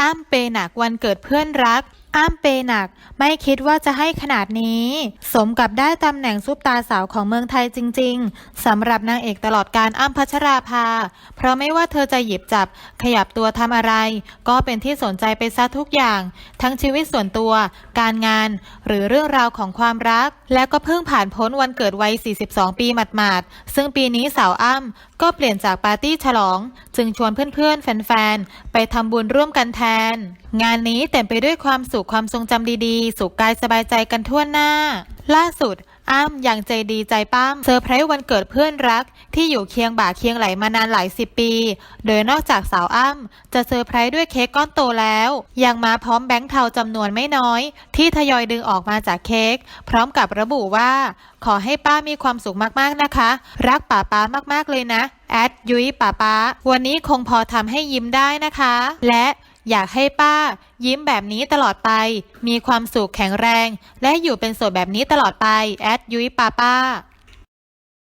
อ้ำเปย์หนักวันเกิดเพื่อนรัก อ้ำเปย์หนัก ไม่คิดว่าจะให้ขนาดนี้ สมกับได้ตำแหน่งซุปตาสาวของเมืองไทยจริง ๆสำหรับนางเอกตลอดการอ้ำพัชราภา เพราะไม่ว่าเธอจะหยิบจับ ขยับตัวทำอะไร ก็เป็นที่สนใจไปซะทุกอย่าง ทั้งชีวิตส่วนตัว การงาน หรือเรื่องราวของความรัก และก็เพิ่งผ่านพ้นวันเกิดวัย 42 ปีหมาดๆซึ่งปีนี้สาวอ้ำก็เปลี่ยนจากปาร์ตี้ฉลอง จึงชวนเพื่อนๆแฟนๆไปทำบุญร่วมกันแทน งานนี้เต็มไปด้วยความสุขความทรงจำดีๆ สุขกายสบายใจกันทั่วหน้า ล่าสุดอ้ำยังใจดีใจปั้มเซอร์ไพรส์วันเกิดเพื่อนรัก ที่อยู่เคียงบ่าเคียงไหลมานานหลายสิบปี โดยนอกจากสาวอ้ำจะเซอร์ไพรส์ด้วยเค้กก้อนโตแล้ว ยังมาพร้อมแบงค์เทาจำนวนไม่น้อย ที่ทยอยดึงออกมาจากเค้กพร้อมกับระบุว่า ขอให้ป้ามีความสุขมากๆนะคะ รักป้าป้ามากๆเลยนะแอดยุ้ยป้าป้าวันนี้คงพอทำให้ยิ้มได้นะคะ และ อยากให้ป้า ยิ้มแบบนี้ตลอดไป มีความสุขแข็งแรง และอยู่เป็นโสดแบบนี้ตลอดไป แอดยุ้ยป้าป้า